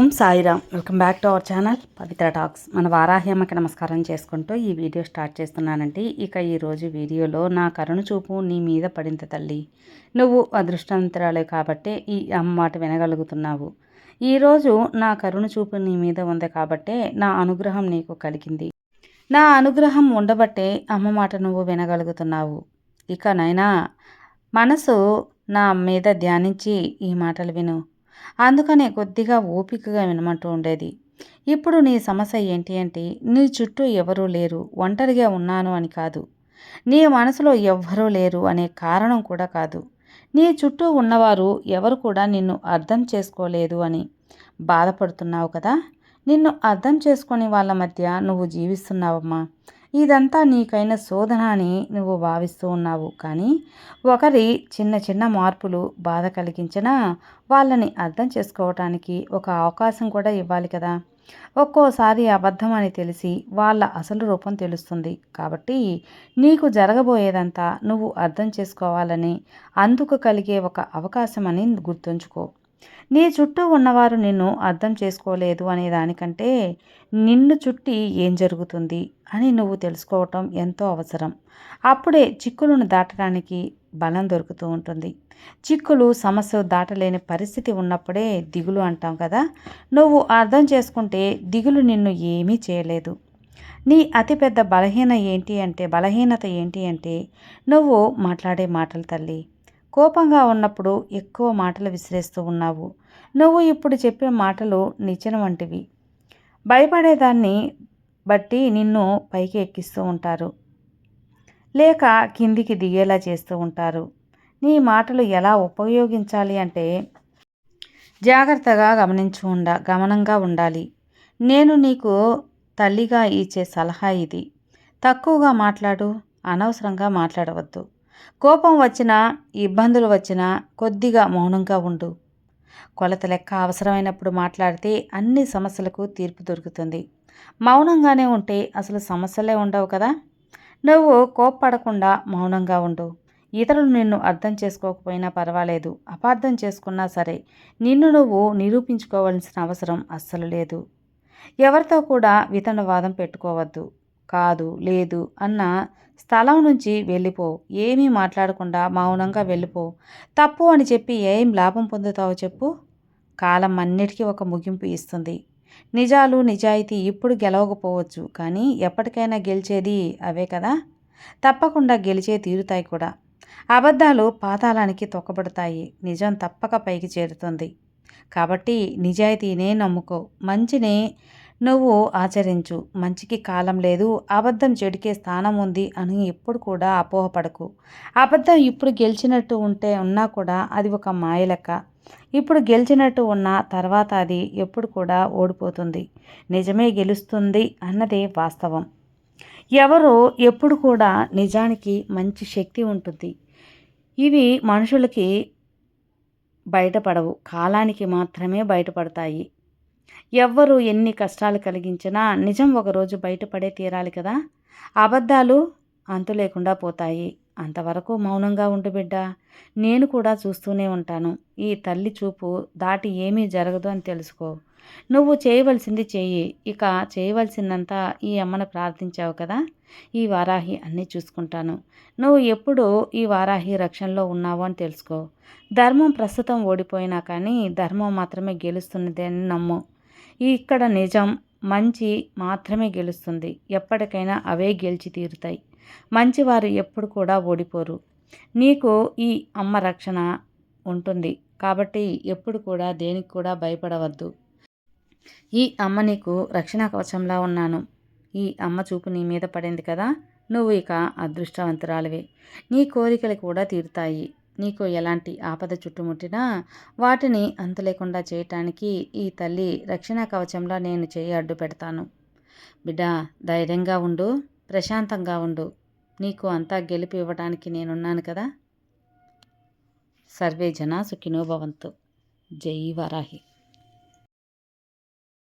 Om Sairam. Welcome back to our channel Pavitra talks. మన వారాహ్యమ్మకి నమస్కారం చేసుకుంటూ ఈ వీడియో స్టార్ట్ చేస్తున్నానండి. ఇక ఈరోజు వీడియోలో నా కరుణ చూపు నీ మీద పడింది తల్లి. నువ్వు అదృష్టవంతురాలే కాబట్టే ఈ అమ్మ మాట వినగలుగుతున్నావు. ఈరోజు నా కరుణ చూపు నీ మీద ఉంది కాబట్టే నా అనుగ్రహం నీకు కలిగింది. నా అనుగ్రహం ఉండబట్టే అమ్మ మాట నువ్వు వినగలుగుతున్నావు. ఇక నైనా మనసు నా మీద ధ్యానించి ఈ మాటలు విను. అందుకనే కొద్దిగా ఓపికగా వినమంటూ ఉండేది. ఇప్పుడు నీ సమస్య ఏంటి అంటే నీ చుట్టూ ఎవరూ లేరు ఒంటరిగా ఉన్నాను అని కాదు. నీ మనసులో ఎవ్వరూ లేరు అనే కారణం కూడా కాదు. నీ చుట్టూ ఉన్నవారు ఎవరు కూడా నిన్ను అర్థం చేసుకోలేదు అని బాధపడుతున్నావు కదా? నిన్ను అర్థం చేసుకొని వాళ్ళ మధ్య నువ్వు జీవిస్తున్నావమ్మా. ఇదంతా నీకైన శోధన అని నువ్వు భావిస్తూ ఉన్నావు. కానీ ఒకరి చిన్న చిన్న మార్పులు బాధ కలిగించినా వాళ్ళని అర్థం చేసుకోవటానికి ఒక అవకాశం కూడా ఇవ్వాలి కదా. ఒక్కోసారి అబద్ధం అని తెలిసి వాళ్ళ అసలు రూపం తెలుస్తుంది. కాబట్టి నీకు జరగబోయేదంతా నువ్వు అర్థం చేసుకోవాలని అందుకు కలిగే ఒక అవకాశం అని గుర్తుంచుకో. నీ చుట్టూ ఉన్నవారు నిన్ను అర్థం చేసుకోలేదు అనే దానికంటే నిన్ను చుట్టి ఏం జరుగుతుంది అని నువ్వు తెలుసుకోవటం ఎంతో అవసరం. అప్పుడే చిక్కులను దాటడానికి బలం దొరుకుతూ ఉంటుంది. చిక్కులు సమస్య దాటలేని పరిస్థితి ఉన్నప్పుడే దిగులు అంటాం కదా. నువ్వు అర్థం చేసుకుంటే దిగులు నిన్ను ఏమీ చేయలేదు. నీ అతిపెద్ద బలహీన ఏంటి అంటే బలహీనత ఏంటి అంటే నువ్వు మాట్లాడే మాటలు తల్లి. కోపంగా ఉన్నప్పుడు ఎక్కువ మాటలు విసిరేస్తూ ఉన్నావు. నువ్వు ఇప్పుడు చెప్పే మాటలు నిచ్చెన వంటివి. భయపడేదాన్ని బట్టి నిన్ను పైకి ఎక్కిస్తూ ఉంటారు. లేక కిందికి దిగేలా చేస్తూ ఉంటారు. నీ మాటలు ఎలా ఉపయోగించాలి అంటే జాగ్రత్తగా గమనించు ఉండ గమనంగా ఉండాలి. నేను నీకు తల్లిగా ఇచ్చే సలహా ఇది. తక్కువగా మాట్లాడు అనవసరంగా మాట్లాడవద్దు. కోపం వచ్చినా ఇబ్బందులు వచ్చినా కొద్దిగా మౌనంగా ఉండు. కొలత లెక్క అవసరమైనప్పుడు మాట్లాడితే అన్ని సమస్యలకు తీర్పు దొరుకుతుంది. మౌనంగానే ఉంటే అసలు సమస్యలే ఉండవు కదా. నువ్వు కోప్పడకుండా మౌనంగా ఉండు. ఇతరులు నిన్ను అర్థం చేసుకోకపోయినా పర్వాలేదు. అపార్థం చేసుకున్నా సరే నిన్ను నువ్వు నిరూపించుకోవాల్సిన అవసరం అస్సలు లేదు. ఎవరితో కూడా వితనవాదం పెట్టుకోవద్దు. కాదు లేదు అన్న స్థలం నుంచి వెళ్ళిపో. ఏమీ మాట్లాడకుండా మౌనంగా వెళ్ళిపో. తప్పు అని చెప్పి ఏం లాభం పొందుతావో చెప్పు. కాలం అన్నిటికీ ఒక ముగింపు ఇస్తుంది. నిజాలు నిజాయితీ ఇప్పుడు గెలవకపోవచ్చు. కానీ ఎప్పటికైనా గెలిచేది అవే కదా. తప్పకుండా గెలిచే తీరుతాయి కూడా. అబద్ధాలు పాతాళానికి తొక్కబడతాయి. నిజం తప్పక పైకి చేరుతుంది. కాబట్టి నిజాయితీనే నమ్ముకో. మంచినే నువ్వు ఆచరించు. మంచికి కాలం లేదు. అబద్ధం చెడికే స్థానం ఉంది అని ఎప్పుడు కూడా అపోహపడకు. అబద్ధం ఇప్పుడు గెలిచినట్టు ఉంటే ఉన్నా కూడా అది ఒక మాయలెక్క ఇప్పుడు గెలిచినట్టు ఉన్న తర్వాత అది ఎప్పుడు కూడా ఓడిపోతుంది. నిజమే గెలుస్తుంది అన్నదే వాస్తవం. ఎవరు ఎప్పుడు కూడా నిజానికి మంచి శక్తి ఉంటుంది. ఇవి మనుషులకి బయటపడవు. కాలానికి మాత్రమే బయటపడతాయి. ఎవ్వరు ఎన్ని కష్టాలు కలిగించినా నిజం ఒకరోజు బయటపడే తీరాలి కదా. అబద్ధాలు అంతు లేకుండా పోతాయి. అంతవరకు మౌనంగా ఉండు బిడ్డ. నేను కూడా చూస్తూనే ఉంటాను. ఈ తల్లి చూపు దాటి ఏమీ జరగదు అని తెలుసుకో. నువ్వు చేయవలసింది చెయ్యి ఇక చేయవలసిందంతా ఈ అమ్మను ప్రార్థించావు కదా. ఈ వారాహి అన్నీ చూసుకుంటాను. నువ్వు ఎప్పుడు ఈ వారాహి రక్షణలో ఉన్నావు అని తెలుసుకో. ధర్మం ప్రస్తుతం ఓడిపోయినా కానీ ధర్మం మాత్రమే గెలుస్తున్నది అని నమ్ము. ఇక్కడ నిజం మంచి మాత్రమే గెలుస్తుంది. ఎప్పటికైనా అవే గెలిచి తీరుతాయి. మంచివారు ఎప్పుడు కూడా ఓడిపోరు. నీకు ఈ అమ్మ రక్షణ ఉంటుంది. కాబట్టి ఎప్పుడు కూడా దేనికి కూడా భయపడవద్దు. ఈ అమ్మ నీకు రక్షణ కవచంలా ఉన్నాను. ఈ అమ్మ చూపు నీ మీద పడింది కదా? నువ్వు ఇక అదృష్టవంతురాలివే. నీ కోరికలు కూడా తీరుతాయి. నీకు ఎలాంటి ఆపద చుట్టుముట్టినా వాటిని అంతలేకుండా చేయటానికి ఈ తల్లి రక్షణ కవచంలో నేను చేయి అడ్డు పెడతాను. బిడ్డ ధైర్యంగా ఉండు ప్రశాంతంగా ఉండు. నీకు అంతా గెలిపి ఇవ్వడానికి నేనున్నాను కదా? సర్వే జన సుఖినోభవంతు జై వరాహి.